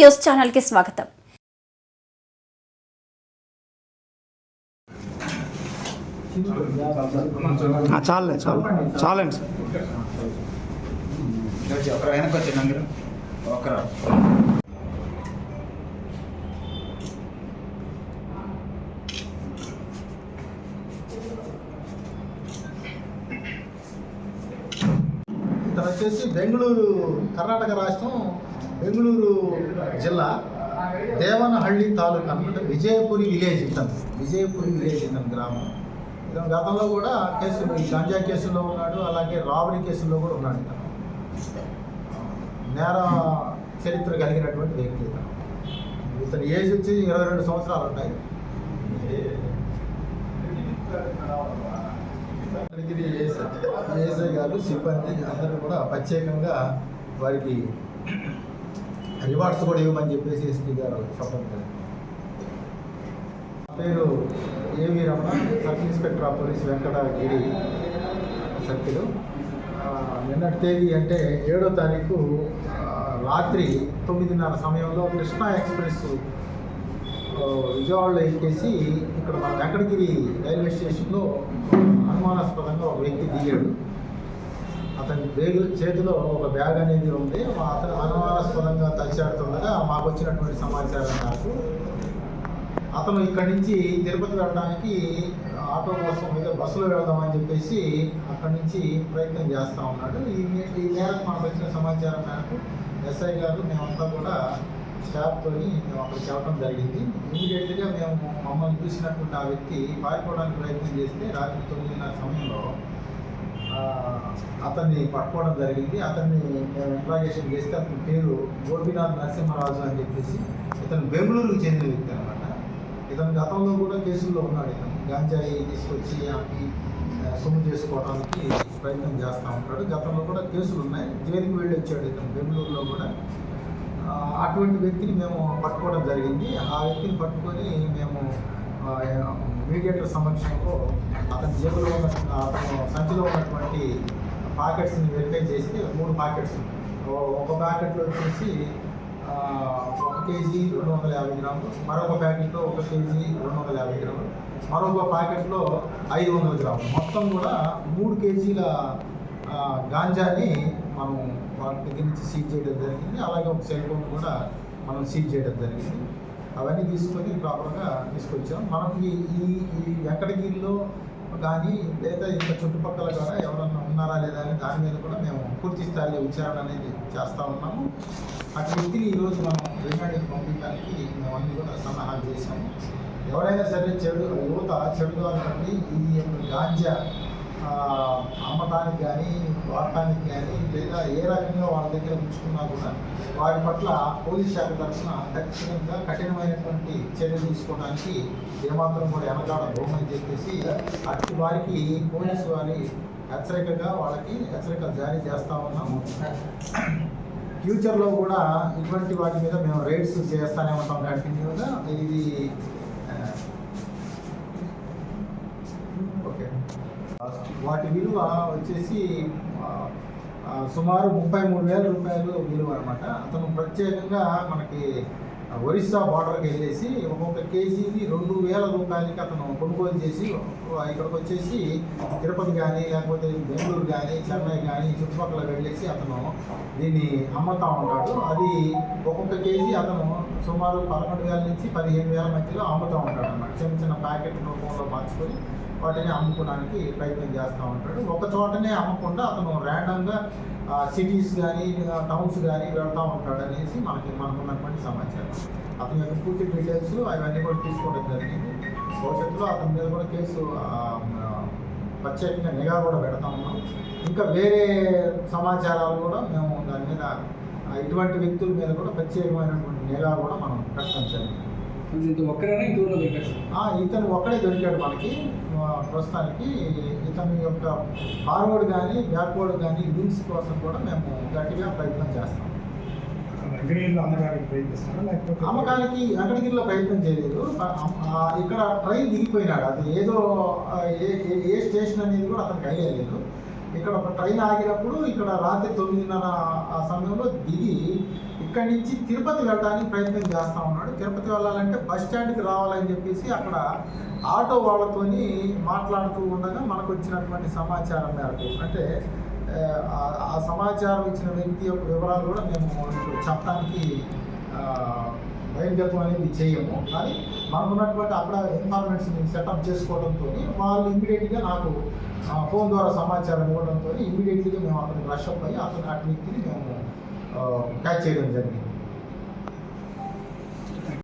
News ఛానల్కి స్వాగతం. ఆ, చాలులే చాలు. చాలండి ఒకరు వెనక్కి వచ్చి మీరు ఒకరు ఇతను వచ్చేసి బెంగళూరు కర్ణాటక రాష్ట్రం బెంగళూరు జిల్లా దేవనహಳ್ಳಿ తాలూకా అనమాట విజయపురి విలేజ్ ఇతను విజయపురి విలేజ్ ఇతను గ్రామం. ఇతను గతంలో కూడా కేసులు ఈ గంజా కేసుల్లో ఉన్నాడు అలాగే రాబరీ కేసుల్లో కూడా ఉన్నాడు ఇతను నేర చరిత్ర కలిగినటువంటి వ్యక్తి ఇతను ఇతని ఏజ్ వచ్చి ఇరవై రెండు సంవత్సరాలు ఉంటాయి. ఏసై గారు సిబ్బంది అందరూ కూడా ప్రత్యేకంగా వారికి రివార్డ్స్ కూడా ఇవ్వమని చెప్పేసి ఎస్పీ గారు చెప్పండి నా పేరు AV Ramana sub inspector of police Venkatagiri circle. నిన్నటి తేదీ అంటే ఏడో తారీఖు రాత్రి తొమ్మిదిన్నర సమయంలో కృష్ణా ఎక్స్ప్రెస్ విజయవాడలో ఎక్కేసి ఇక్కడ మన వెంకటగిరి రైల్వే స్టేషన్లో అనుమానాస్పదంగా ఒక వ్యక్తి దిగాడు. అతని వేలు చేతిలో ఒక బ్యాగ్ అనేది ఉంది. అతను అనుమానాస్పదంగా తచ్చాడుతుండగా మాకు వచ్చినటువంటి సమాచారం నాకు. అతను ఇక్కడి నుంచి తిరుపతి వెళ్ళడానికి ఆటో కోసం మీద బస్సులో వెళ్దామని చెప్పేసి అక్కడి నుంచి ప్రయత్నం చేస్తూ ఉన్నాడు. ఈ ఈ మేరకు మాకు వచ్చిన సమాచారం మేరకు ఎస్ఐ గారు మేమంతా కూడా స్టాఫ్తో మేము అక్కడ చెప్పడం జరిగింది. ఇమీడియట్గా మేము మమ్మల్ని చూసినటువంటి ఆ వ్యక్తి పారిపోవడానికి ప్రయత్నం చేస్తే రాత్రి తొమ్మిదిన్నర సమయం అతన్ని పట్టుకోవడం జరిగింది. అతన్ని మేము ఇంట్రాగేషన్ చేస్తే అతని పేరు గోపీనాథ్ నరసింహరాజు అని చెప్పేసి ఇతను బెంగళూరుకు చెందిన వ్యక్తి అనమాట ఇతను గతంలో కూడా కేసుల్లో ఉన్నాడు. ఇతను గాంజాయి తీసుకొచ్చి ఆపి సొమ్ము చేసుకోవడానికి ప్రయత్నం చేస్తూ ఉంటాడు. గతంలో కూడా కేసులు ఉన్నాయి. జైలుకి వెళ్ళి వచ్చాడు ఇతను బెంగళూరులో కూడా. అటువంటి వ్యక్తిని మేము పట్టుకోవడం జరిగింది. ఆ వ్యక్తిని పట్టుకొని మేము మీడియేటర్ సమక్షంలో అతని జేబులో ఉన్న అతను సంచిలో ఉన్నటువంటి పాకెట్స్ని వెరిఫై చేస్తే మూడు పాకెట్స్ ఒక ప్యాకెట్లో వచ్చేసి ఒక కేజీ రెండు వందల యాభై గ్రాములు మరొక ప్యాకెట్లో ఒక కేజీ రెండు వందల యాభై గ్రాములు మరొక ప్యాకెట్లో ఐదు వందల గ్రాములు. మొత్తం కూడా మూడు కేజీల గాంజాని మనం వాళ్ళ దగ్గర నుంచి సీజ్ చేయడం జరిగింది. అలాగే ఒక సెల్ ఫోన్ కూడా మనం సీజ్ చేయడం జరిగింది. అవన్నీ తీసుకొని ప్రాపర్గా తీసుకొచ్చాం. మనకి ఈ ఈ వెంకటగిరిలో కానీ లేదా ఇంకా చుట్టుపక్కల కూడా ఎవరన్నా ఉన్నారా లేదా అని దాని మీద కూడా మేము పూర్తి స్థాయిలో విచారణ అనేది చేస్తూ ఉన్నాము. అటు వ్యక్తిని ఈరోజు మనం రిమాండ్కి పంపించడానికి మేము అన్ని కూడా సన్నాహాలు చేశాము. ఎవరైనా సరే చెడు యువత చెడు ద్వారా ఈ యొక్క గాంజా అమ్మటానికి కానీ వాడటానికి కానీ లేదా ఏ రకంగా వాళ్ళ దగ్గర ఉంచుకున్నా కూడా వారి పట్ల పోలీస్ శాఖ తరఫున ఖచ్చితంగా కఠినమైనటువంటి చర్యలు తీసుకోవడానికి ఏమాత్రం కూడా ఎనకాడ భూమని చెప్పేసి అట్టి వారికి పోలీసు వారి హెచ్చరికగా వాళ్ళకి హెచ్చరికలు జారీ చేస్తా ఉన్నాము. ఫ్యూచర్లో కూడా ఇటువంటి వాటి మీద మేము రైడ్స్ చేస్తూనే ఉంటాం కంటిన్యూగా. ఇది ఆ, ఓకే వాటి విలువ వచ్చేసి సుమారు ముప్పై మూడు వేల రూపాయలు విలువ అనమాట అతను ప్రత్యేకంగా మనకి ఒరిస్సా బార్డర్కి వెళ్ళేసి ఒక్కొక్క కేజీని రెండు వేల రూపాయలకి అతను కొనుగోలు చేసి ఇక్కడికి వచ్చేసి తిరుపతి కానీ లేకపోతే బెంగళూరు కానీ చెన్నై కానీ చుట్టుపక్కల వెళ్ళేసి అతను దీన్ని అమ్ముతా ఉంటాడు. అది ఒక్కొక్క కేజీ అతను సుమారు పదకొండు వేల నుంచి పదిహేను వేల మధ్యలో అమ్ముతూ ఉంటాడు అన్నమాట. చిన్న చిన్న ప్యాకెట్ రూపంలో మార్చుకొని వాటిని అమ్ముకోవడానికి ప్రయత్నం చేస్తూ ఉంటాడు. ఒక చోటనే అమ్మకుండా అతను ర్యాండమ్గా సిటీస్ కానీ టౌన్స్ కానీ వెళ్తూ ఉంటాడు అనేసి మనకి మనకున్నటువంటి సమాచారం. అతని యొక్క పూర్తి డీటెయిల్స్ అవన్నీ కూడా తీసుకోవడం జరిగింది. భవిష్యత్తులో అతని మీద కూడా కేసు ప్రత్యేకంగా నిఘా కూడా పెడతా ఉన్నాం. ఇంకా వేరే సమాచారాలు కూడా మేము దాని మీద ఇటువంటి వ్యక్తుల మీద కూడా ప్రత్యేకమైనటువంటి నిఘా కూడా మనం ప్రకటించాలి ఇతను ఒక్కడే దొరికాడు మనకి ప్రస్తుతానికి. ఇతని యొక్క ఫార్వర్డ్ కానీ బ్యాక్వర్డ్ కానీ లింక్స్ కోసం కూడా మేము గట్టిగా ప్రయత్నం చేస్తాం. అమ్మకానికి వెంకటగిరిలో ప్రయత్నం చేయలేదు. ఇక్కడ ట్రైన్ దిగిపోయినాడు. అది ఏదో ఏ స్టేషన్ అనేది కూడా అతనికి ఐడియా లేదు. ఇక్కడ ఒక ట్రైన్ ఆగినప్పుడు ఇక్కడ రాత్రి తొమ్మిదిన్నర ఆ సమయంలో దిగి ఇక్కడి నుంచి తిరుపతి వెళ్ళడానికి ప్రయత్నం చేస్తూ ఉన్నాడు. తిరుపతి వెళ్ళాలంటే బస్ స్టాండ్కి రావాలని చెప్పేసి అక్కడ ఆటో వాళ్ళతోని మాట్లాడుతూ ఉండగా మనకు వచ్చినటువంటి సమాచారం మేరకు. అంటే ఆ, సమాచారం ఇచ్చిన వ్యక్తి యొక్క వివరాలు కూడా మేము చెప్పడానికి ఆ, అనేది చేయము. కానీ మనకు ఉన్నటువంటి అక్కడ ఇన్ఫార్మేషన్ సెటప్ చేసుకోవడంతో వాళ్ళు ఇమీడియట్గా నాకు ఆ, ఫోన్ ద్వారా సమాచారం ఇవ్వడంతో ఇమీడియట్లీగా మేము అక్కడికి రష్ అప్ అయ్యి అతను అటు వ్యక్తిని మేము క్యాచ్ చేయడం జరిగింది.